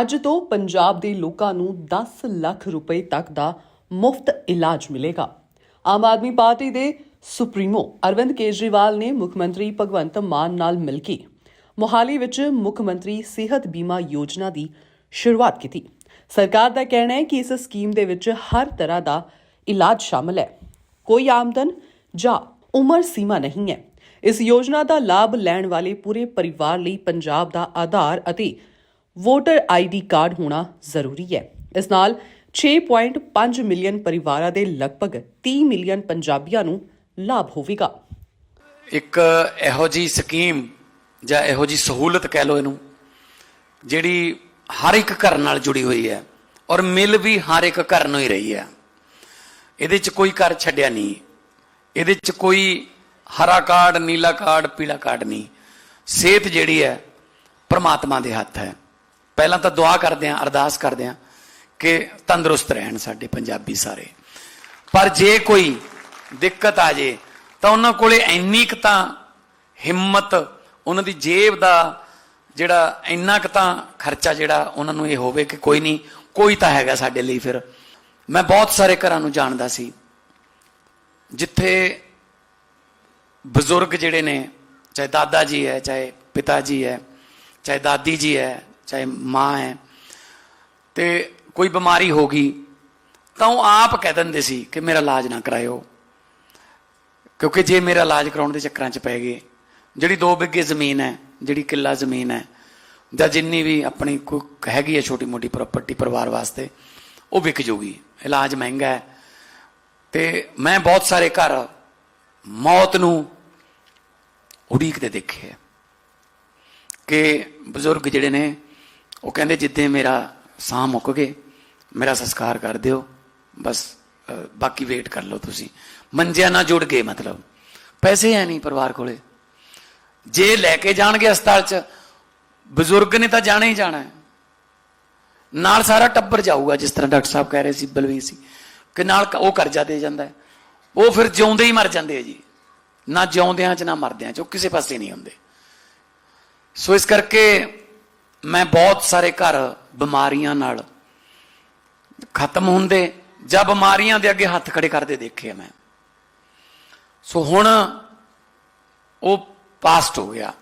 ਅੱਜ ਤੋਂ ਪੰਜਾਬ ਦੇ ਲੋਕਾਂ ਨੂੰ 10 ਲੱਖ ਰੁਪਏ ਤੱਕ ਦਾ ਮੁਫਤ ਇਲਾਜ ਮਿਲੇਗਾ। ਆਮ ਆਦਮੀ ਪਾਰਟੀ ਦੇ ਸੁਪਰੀਮੋ ਅਰਵਿੰਦ ਕੇਜਰੀਵਾਲ ਨੇ ਮੁੱਖ ਮੰਤਰੀ ਭਗਵੰਤ ਮਾਨ ਨਾਲ ਮਿਲ ਕੇ ਮੋਹਾਲੀ ਵਿੱਚ ਮੁੱਖ ਮੰਤਰੀ ਸਿਹਤ ਬੀਮਾ ਯੋਜਨਾ ਦੀ ਸ਼ੁਰੂਆਤ ਕੀਤੀ। ਸਰਕਾਰ ਦਾ ਕਹਿਣਾ ਹੈ ਕਿ ਇਸ ਸਕੀਮ ਦੇ ਵਿੱਚ ਹਰ ਤਰ੍ਹਾਂ ਦਾ ਇਲਾਜ ਸ਼ਾਮਲ ਹੈ। ਕੋਈ ਆਮਦਨ ਜਾਂ ਉਮਰ ਸੀਮਾ ਨਹੀਂ ਹੈ। ਇਸ ਯੋਜਨਾ ਦਾ ਲਾਭ ਲੈਣ ਵਾਲੇ ਪੂਰੇ ਪਰਿਵਾਰ ਲਈ ਪੰਜਾਬ ਦਾ ਆਧਾਰ ਅਤੇ ਵੋਟਰ ਆਈਡੀ ਕਾਰਡ ਹੋਣਾ ਜ਼ਰੂਰੀ ਹੈ। ਇਸ ਨਾਲ 6.5 ਮਿਲੀਅਨ ਪਰਿਵਾਰਾਂ ਦੇ ਲਗਭਗ 30 ਮਿਲੀਅਨ ਪੰਜਾਬੀਆਂ ਨੂੰ ਲਾਭ ਹੋਵੇਗਾ। ਇੱਕ ਇਹੋ ਜੀ ਸਕੀਮ ਜਾਂ ਇਹੋ ਜੀ ਸਹੂਲਤ ਕਹਿ ਲਓ ਇਹਨੂੰ, ਜਿਹੜੀ ਹਰ ਇੱਕ ਘਰ ਨਾਲ ਜੁੜੀ ਹੋਈ ਹੈ ਔਰ ਮਿਲ ਵੀ ਹਰ ਇੱਕ ਘਰ ਨੂੰ ਹੀ ਰਹੀ ਹੈ। ਇਹਦੇ 'ਚ ਕੋਈ ਘਰ ਛੱਡਿਆ ਨਹੀਂ। ਇਹਦੇ 'ਚ ਕੋਈ ਹਰਾ ਕਾਰਡ, ਨੀਲਾ ਕਾਰਡ, ਪੀਲਾ ਕਾਰਡ ਨਹੀਂ। ਸਿਹਤ ਜਿਹੜੀ ਹੈ ਪਰਮਾਤਮਾ ਦੇ ਹੱਥ ਹੈ। ਪਹਿਲਾਂ ਤਾਂ ਦੁਆ ਕਰਦੇ ਆਂ, ਅਰਦਾਸ ਕਰਦੇ ਆਂ ਕਿ ਤੰਦਰੁਸਤ ਰਹਿਣ ਸਾਡੇ ਪੰਜਾਬੀ ਸਾਰੇ। ਪਰ ਜੇ ਕੋਈ ਦਿੱਕਤ ਆ ਜੇ, ਤਾਂ ਉਹਨਾਂ ਕੋਲੇ ਇੰਨੀ ਕੁ ਤਾਂ ਹਿੰਮਤ, ਉਹਨਾਂ ਦੀ ਜੇਬ ਦਾ ਜਿਹੜਾ ਇੰਨਾ ਕੁ ਤਾਂ ਖਰਚਾ ਜਿਹੜਾ ਉਹਨਾਂ ਨੂੰ ਇਹ ਹੋਵੇ ਕਿ ਕੋਈ ਨਹੀਂ, ਕੋਈ ਤਾਂ ਹੈਗਾ ਸਾਡੇ ਲਈ ਫਿਰ। ਮੈਂ ਬਹੁਤ ਸਾਰੇ ਘਰਾਂ ਨੂੰ ਜਾਣਦਾ ਸੀ, ਜਿੱਥੇ ਬਜ਼ੁਰਗ ਜਿਹੜੇ ਨੇ, ਚਾਹੇ ਦਾਦਾ ਜੀ ਹੈ, ਚਾਹੇ ਪਿਤਾ ਜੀ ਹੈ, ਚਾਹੇ ਦਾਦੀ ਜੀ ਹੈ ਚਾਹੇ ਮਾਂ ਹੈ, ਤੇ ਕੋਈ ਬਿਮਾਰੀ ਹੋ ਗਈ, ਤਾਂ ਉਹ ਆਪ ਕਹਿ ਦਿੰਦੇ ਸੀ ਕਿ ਮੇਰਾ ਇਲਾਜ ਨਾ ਕਰਾਇਓ। ਕਿਉਂਕਿ ਜੇ ਮੇਰਾ ਇਲਾਜ ਕਰਾਉਣ ਦੇ ਚੱਕਰਾਂ 'ਚ ਪੈ ਗਏ, ਜਿਹੜੀ 2 ਬਿੱਗੇ ਜ਼ਮੀਨ ਹੈ, ਜਿਹੜੀ ਕਿੱਲਾ ਜ਼ਮੀਨ ਹੈ, ਜਾਂ ਜਿੰਨੀ ਵੀ ਆਪਣੀ ਕੋਈ ਹੈਗੀ ਹੈ ਛੋਟੀ ਮੋਟੀ ਪ੍ਰਾਪਰਟੀ ਪਰਿਵਾਰ ਵਾਸਤੇ, ਉਹ ਵਿਕ ਜੂਗੀ। ਇਲਾਜ ਮਹਿੰਗਾ ਹੈ। ਤੇ ਮੈਂ ਬਹੁਤ ਸਾਰੇ ਘਰ ਮੌਤ ਨੂੰ ਉਡੀਕਦੇ ਦੇਖੇ ਹੈ। ਕਿ ਬਜ਼ੁਰਗ ਜਿਹੜੇ ਨੇ ਉਹ ਕਹਿੰਦੇ ਜਿੱਦੇ ਮੇਰਾ ਸਾਹ ਮੁੱਕ ਗਏ, ਮੇਰਾ ਸੰਸਕਾਰ ਕਰ ਦਿਓ, ਬਸ ਬਾਕੀ ਵੇਟ ਕਰ ਲਓ ਤੁਸੀਂ। ਮੰਜਿਆਂ ਨਾਲ ਜੁੜ ਗਏ ਮਤਲਬ। ਪੈਸੇ ਹੈ ਨਹੀਂ ਪਰਿਵਾਰ ਕੋਲੇ। ਜੇ ਲੈ ਕੇ ਜਾਣਗੇ ਹਸਪਤਾਲ 'ਚ, ਬਜ਼ੁਰਗ ਨੇ ਤਾਂ ਜਾਣਾ ਹੀ ਜਾਣਾ ਹੈ। ਨਾਲ ਸਾਰਾ ਟੱਬਰ ਜਾਊਗਾ, ਜਿਸ ਤਰ੍ਹਾਂ ਡਾਕਟਰ ਸਾਹਿਬ ਕਹਿ ਰਹੇ ਸੀ, ਬਲਵੀਰ ਸੀ ਕਿ ਨਾਲ ਉਹ ਕਰਜ਼ਾ ਦੇ ਜਾਂਦਾ ਉਹ ਫਿਰ ਜਿਉਂਦੇ ਹੀ ਮਰ ਜਾਂਦੇ ਆ ਜੀ। ਨਾ ਜਿਉਂਦਿਆਂ 'ਚ, ਨਾ ਮਰਦਿਆਂ 'ਚ, ਉਹ ਕਿਸੇ ਪਾਸੇ ਨਹੀਂ ਹੁੰਦੇ। ਸੋ ਇਸ ਕਰਕੇ ਮੈਂ ਬਹੁਤ ਸਾਰੇ ਘਰ ਬਿਮਾਰੀਆਂ ਨਾਲ ਖਤਮ ਹੁੰਦੇ, ਜਾਂ ਬਿਮਾਰੀਆਂ ਦੇ ਅੱਗੇ ਹੱਥ ਖੜੇ ਕਰਦੇ ਦੇਖੇ ਆ ਮੈਂ। ਸੋ ਹੁਣ ਉਹ ਪਾਸਟ ਹੋ ਗਿਆ।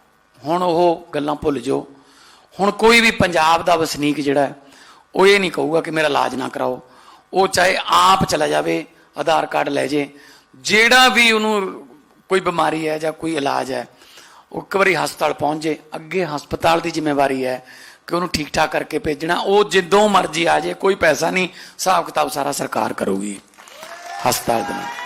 ਹੁਣ ਉਹ ਗੱਲਾਂ ਭੁੱਲ ਜਾਓ। ਹੁਣ ਕੋਈ ਵੀ ਪੰਜਾਬ ਦਾ ਵਸਨੀਕ ਜਿਹੜਾ ਉਹ ਇਹ ਨਹੀਂ ਕਹੂਗਾ ਕਿ ਮੇਰਾ ਇਲਾਜ ਨਾ ਕਰਾਓ। ਉਹ ਚਾਹੇ ਆਪ ਚਲਾ ਜਾਵੇ, ਆਧਾਰ ਕਾਰਡ ਲੈ ਜੇ। ਜਿਹੜਾ ਵੀ ਉਹਨੂੰ ਕੋਈ ਬਿਮਾਰੀ ਹੈ ਜਾਂ ਕੋਈ ਇਲਾਜ ਹੈ ਉਹ ਇੱਕ ਵਾਰੀ ਹਸਪਤਾਲ ਪਹੁੰਚ ਜੇ ਅੱਗੇ ਹਸਪਤਾਲ ਦੀ ਜ਼ਿੰਮੇਵਾਰੀ ਹੈ ਕਿ ਉਹਨੂੰ ਠੀਕ ਠਾਕ ਕਰਕੇ ਭੇਜਣਾ। ਉਹ ਜਿੱਦੋਂ ਮਰਜ਼ੀ ਆ ਜੇ ਕੋਈ ਪੈਸਾ ਨਹੀਂ ਹਿਸਾਬ ਕਿਤਾਬ ਸਾਰਾ ਸਰਕਾਰ ਕਰੂਗੀ। ਹਸਪਤਾਲ ਦੇ ਨਾਲ।